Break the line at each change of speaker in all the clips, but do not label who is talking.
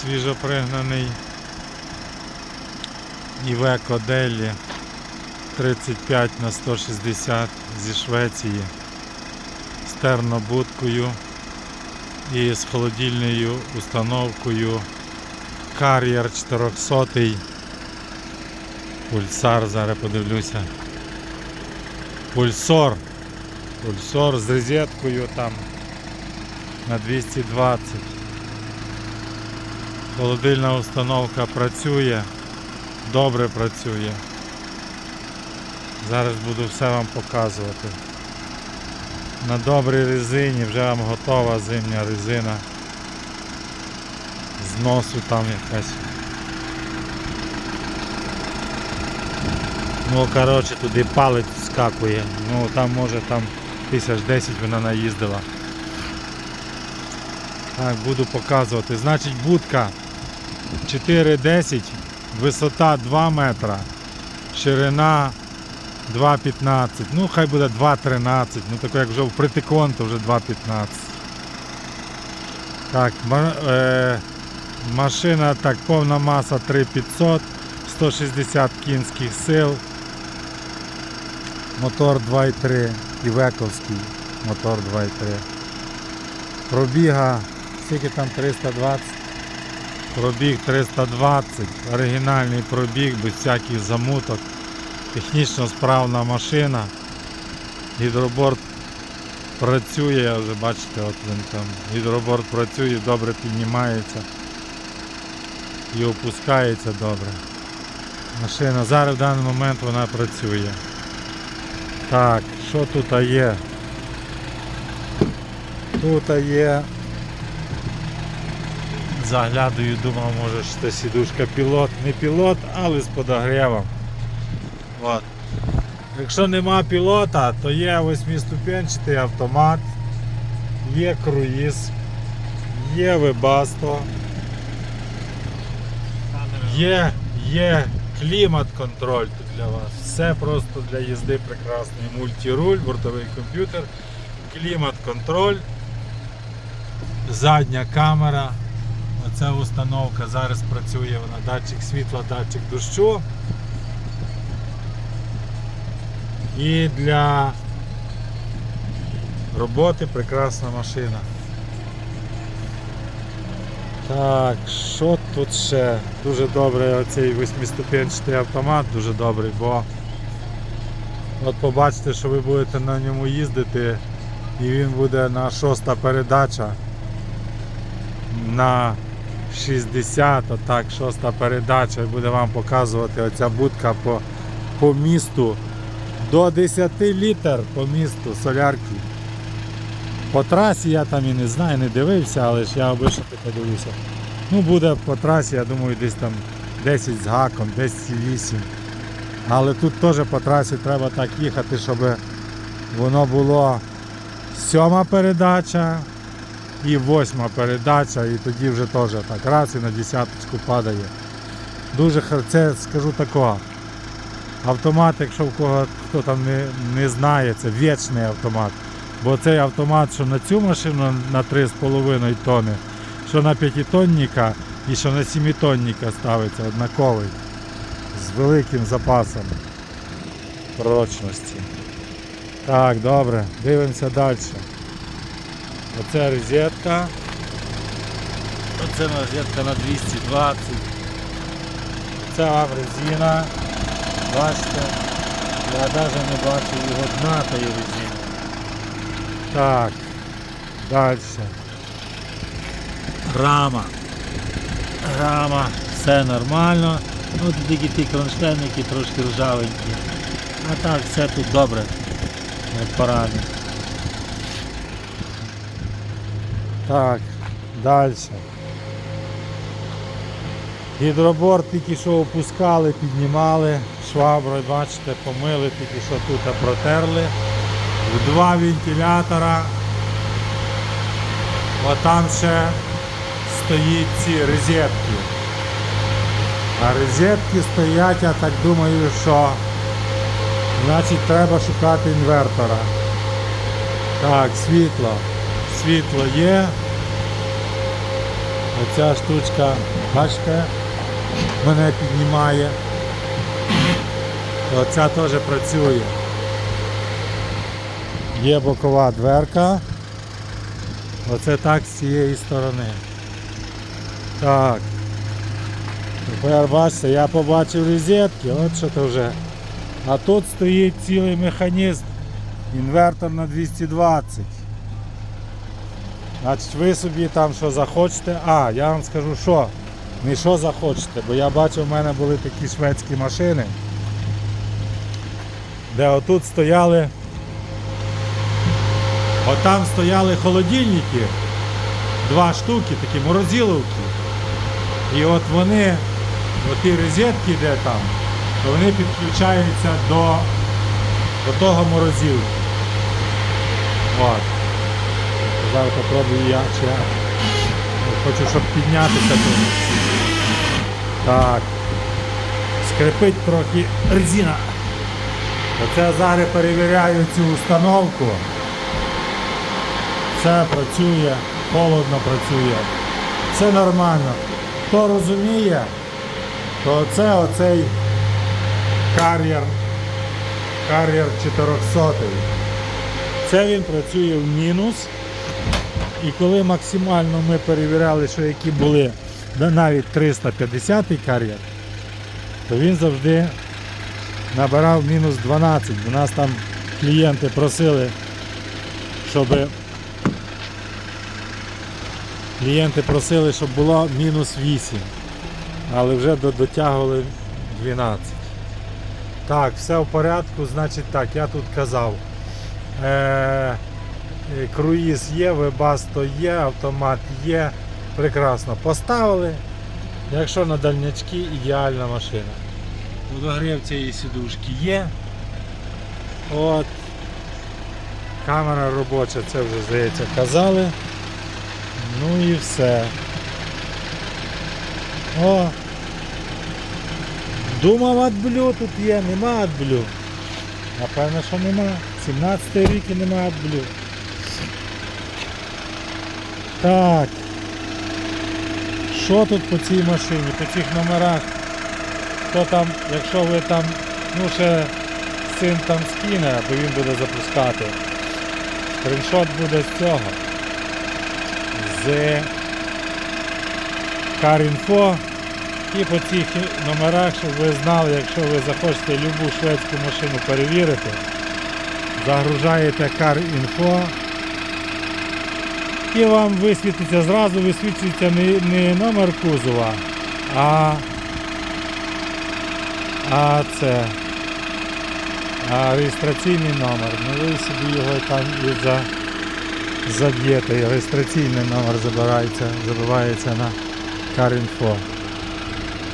свіжопригнаний Iveco Делі 35 на 160 зі Швеції з тернобудкою і з холодильною установкою Carrier 400 Пульсар, зараз подивлюся. Пульсор. Пульсор з розеткою там на 220. Холодильна установка працює, добре працює. Зараз буду все вам показувати. На добрій резині вже вам готова зимня резина. З носу там якась. Ну, коротше, туди палець скакує. Ну там може там тисяч 10 вона наїздила. Так, буду показувати. Значить будка 4,10, висота 2 метра, ширина 2,15. Ну хай буде 2,13. Ну таке як вже в притикон, то вже 2,15. Так, е, машина так, повна маса 3500, 160 кінських сил. Мотор 2,3, Івековський мотор 2,3. Пробіга, скільки там 320? Пробіг 320, оригінальний пробіг без всяких замуток. Технічно справна машина. Гідроборд працює, вже бачите, от він там. Гідроборд працює, добре піднімається і опускається добре. Машина зараз в даний момент вона працює. Так, що тут є? Тут є. Заглядаю, думав, може що це сідушка пілот. Не пілот, але з подогрівом. От. Якщо нема пілота, то є восьмиступенчатий автомат, є круїз, є вебасто, є, є клімат-контроль тут для вас. Все просто для їзди прекрасний мультируль, бортовий комп'ютер, клімат-контроль, задня камера. Оця установка зараз працює вона датчик світла, датчик дощу. І для роботи прекрасна машина. Так, що тут ще? Дуже добре оцей восьмиступенчатий автомат, дуже добрий, бо от побачите, що ви будете на ньому їздити і він буде на шоста передача на 60, отак, шоста передача буде вам показувати оця будка по, по місту до 10 літр по місту солярки. По трасі я там і не знаю, не дивився, але ж я обично подивлюся. Ну буде по трасі, я думаю, десь там 10 з гаком, 10,8. Але тут теж по трасі треба так їхати, щоб воно було сьома передача і восьма передача, і тоді вже теж так раз і на десяточку падає. Дуже це скажу такого. Автомат, якщо в кого хто там не, не знає, це вічний автомат. Бо цей автомат, що на цю машину на 3,5 тонни, що на 5-тонника і що на 7-тонника ставиться однаковий. З великим запасом прочності. Так, добре, дивимося далі. Оце розетка. Оце розетка на 220. Це вам резина. Бачите, я навіть не бачу його дна тої резини. Так, далі. Рама. Рама, все нормально. Ну, тільки ті кронштейники трошки ржавенькі. А так, все тут добре. Не поранено. Так, далі. Гідроборд тільки що опускали, піднімали, шваброю, бачите, помили, тільки що тут протерли. В два вентилятора. От там ще стоїть ці розетки. А розетки стоять, я так думаю, що значить треба шукати інвертора. Так, світло. Світло є. Оця штучка, бачите, мене піднімає. Оця теж працює. Є бокова дверка. Оце так з цієї сторони. Так. Тепер бачите, я побачив розетки, от що то вже. А тут стоїть цілий механізм. Інвертор на 220. Значить, ви собі там що захочете. А, я вам скажу що. Не що захочете, бо я бачив, в мене були такі шведські машини, де отут стояли. Отам стояли холодильники, два штуки, такі морозиловки. І от вони, оті розетки, де там, то вони підключаються до, до того морозилки. От. Зараз попробую я, я хочу, щоб піднятися тут. Так. Скрипить трохи резина. Оце зараз перевіряю цю установку. Все працює, холодно працює. Все нормально. Хто розуміє, то це оцей кар'єр, кар'єр 400. Це він працює в мінус. І коли максимально ми перевіряли, що які були навіть 350 кар'єр, то він завжди набирав мінус 12. У нас там клієнти просили, щоб клієнти просили, щоб було мінус 8, але вже дотягували 12. Так, все в порядку, значить так, я тут казав. Е, круїз є, вебасто є, автомат є. Прекрасно поставили. Якщо на дальнячки, ідеальна машина. Водогрів цієї сідушки є. От. Камера робоча, це вже здається казали. Ну і все. О! Думав AdBlue тут є, нема AdBlue. Напевно, що нема. 17 рік і нема AdBlue. Так. Що тут по цій машині, по цих номерах? Хто там, якщо ви там, ну ще син там скине, бо він буде запускати. Скріншот буде з цього. З Car.info і по цих номерах, щоб ви знали, якщо ви захочете любу шведську машину перевірити, загружаєте Car.info і вам висвітиться, зразу висвітлюється не, не номер кузова, а, а це а реєстраційний номер. Ну ви собі його там і за, заб'єте. І Реєстраційний номер забирається, забивається на Car.info.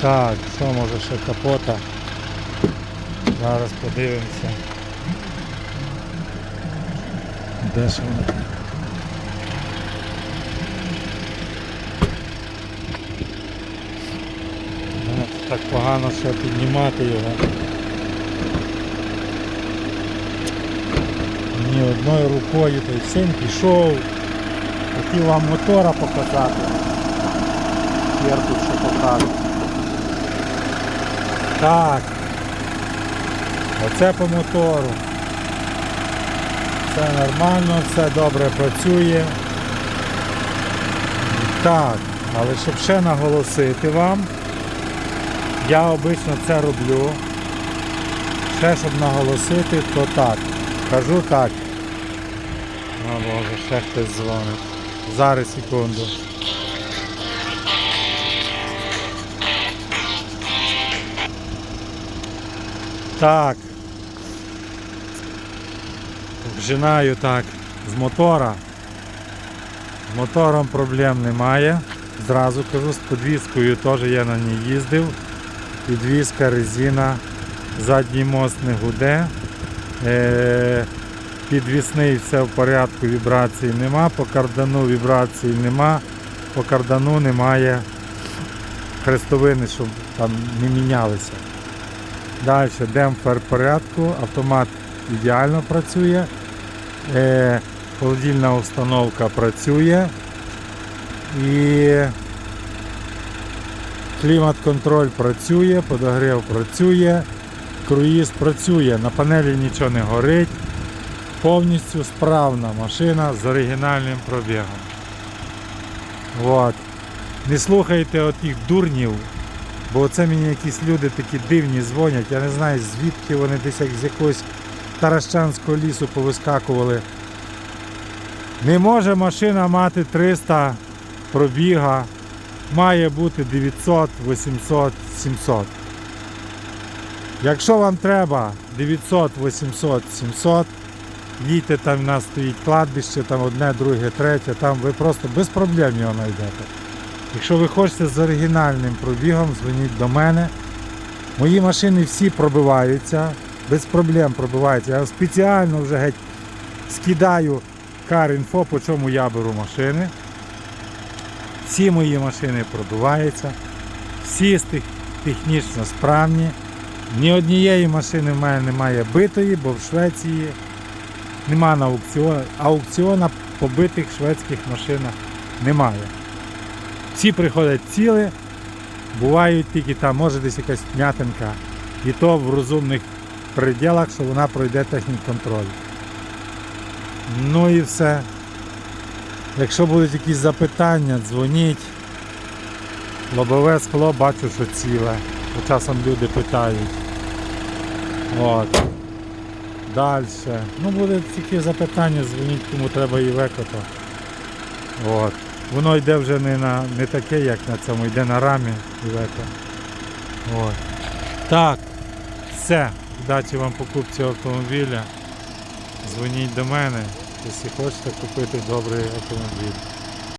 Так, що може ще капота? Зараз подивимося. Де ж? Ну, Так погано ще піднімати його. Ні одною рукою той син пішов. Хотів вам мотора показати. Тепер тут ще покажу. Так. Оце по мотору. Все нормально, все добре працює. Так, але щоб ще наголосити вам, я обично це роблю. Ще щоб наголосити, то так. Кажу так. О Боже, ще хтось дзвонить. Зараз секунду. Так. Вжинаю так з мотора. З мотором проблем немає. Зразу кажу, з підвіскою теж я на ній їздив. Підвізка, резина, задній мост не гуде. Е, підвісний все в порядку, вібрацій нема, по кардану вібрацій нема, по кардану немає хрестовини, щоб там не мінялися. Далі демпфер в порядку, автомат ідеально працює, е, холодильна установка працює і Клімат-контроль працює, подогрів працює, круїз працює, на панелі нічого не горить. Повністю справна машина з оригінальним пробігом. От. Не слухайте отих дурнів, бо це мені якісь люди такі дивні дзвонять. Я не знаю звідки вони десь як з якогось Таращанського лісу повискакували. Не може машина мати 300 пробіга, має бути 900, 800, 700. Якщо вам треба 900, 800, 700, їдьте там в нас стоїть кладбище, там одне, друге, третє, там ви просто без проблем його знайдете. Якщо ви хочете з оригінальним пробігом, дзвоніть до мене. Мої машини всі пробиваються, без проблем пробиваються. Я спеціально вже геть скидаю Car-Info, по чому я беру машини. Всі мої машини пробиваються, всі технічно справні. Ні однієї машини в мене немає битої, бо в Швеції нема на аукціон, аукціона побитих шведських машинах немає. Всі приходять ціли, бувають тільки там, може десь якась м'ятинка, і то в розумних пределах, що вона пройде технік-контроль. Ну і все. Якщо будуть якісь запитання, дзвоніть. Лобове скло бачу, що ціле. Бо часом люди питають. От. Далі. Ну, буде тільки запитання, дзвоніть, кому треба Івеко, то. От. Воно йде вже не, на, не таке, як на цьому, йде на рамі Івеко. От. Так, все. Удачі вам покупці автомобіля. Дзвоніть до мене, якщо хочете купити добрий автомобіль.